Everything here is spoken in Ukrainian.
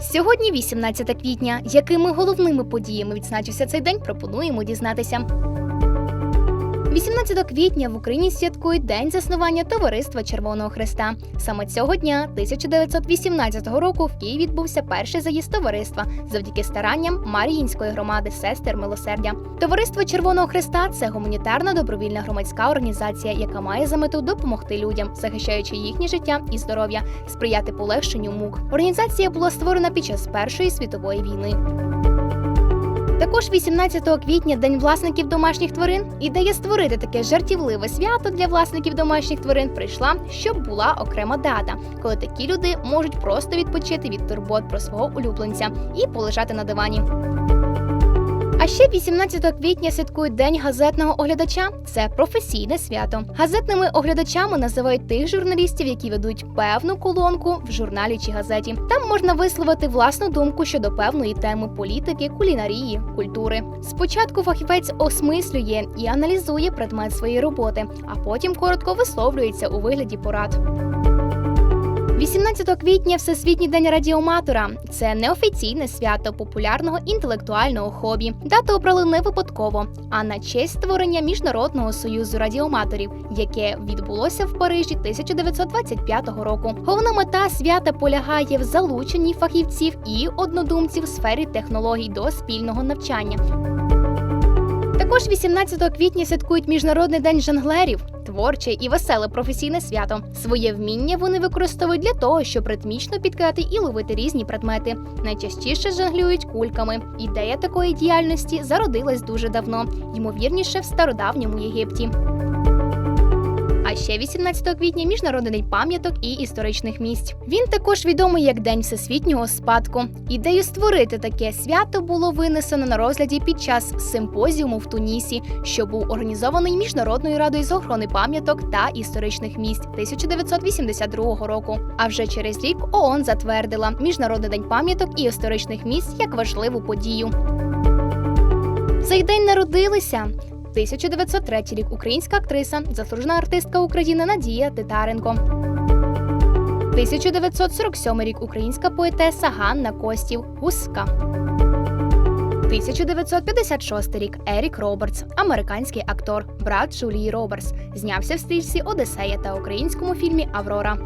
Сьогодні 18 квітня. Якими головними подіями відзначився цей день, пропонуємо дізнатися. 18 квітня в Україні святкують День заснування Товариства Червоного Христа. Саме цього дня, 1918 року, в Києві відбувся перший заїзд товариства завдяки старанням Маріїнської громади сестер милосердя. Товариство Червоного Христа це гуманітарна добровільна громадська організація, яка має за мету допомогти людям, захищаючи їхнє життя і здоров'я, сприяти полегшенню мук. Організація була створена під час Першої світової війни. Також 18 квітня День власників домашніх тварин. Ідея створити таке жартівливе свято для власників домашніх тварин прийшла, щоб була окрема дата, коли такі люди можуть просто відпочити від турбот про свого улюбленця і полежати на дивані. А ще 18 квітня святкують День газетного оглядача. Це професійне свято. Газетними оглядачами називають тих журналістів, які ведуть певну колонку в журналі чи газеті. Там можна висловити власну думку щодо певної теми політики, кулінарії, культури. Спочатку фахівець осмислює і аналізує предмет своєї роботи, а потім коротко висловлюється у вигляді порад. 18 квітня Всесвітній день радіоматора. Це неофіційне свято популярного інтелектуального хобі. Дату обрали не випадково, а на честь створення міжнародного союзу радіоматорів, яке відбулося в Парижі 1925 року. Головна мета свята полягає в залученні фахівців і однодумців в сфері технологій до спільного навчання. Також 18 квітня святкують Міжнародний день жонглерів. Творче і веселе професійне свято. Своє вміння вони використовують для того, щоб ритмічно підкати і ловити різні предмети. Найчастіше жонглюють кульками. Ідея такої діяльності зародилась дуже давно, ймовірніше в стародавньому Єгипті. Ще 18 квітня міжнародний день пам'яток і історичних місць. Він також відомий як День всесвітнього спадку. Ідею створити таке свято було винесено на розгляді під час симпозіуму в Тунісі, що був організований міжнародною радою з охорони пам'яток та історичних місць 1982 року. А вже через рік ООН затвердила Міжнародний день пам'яток і історичних місць як важливу подію. Цей день народилися 1903 рік українська актриса, заслужена артистка України Надія Титаренко. 1947 рік українська поетеса Ганна Костів Гуска. 1956 рік Ерік Робертс, американський актор, брат Джулії Робертс, знявся в стрічці Одесея та українському фільмі Аврора.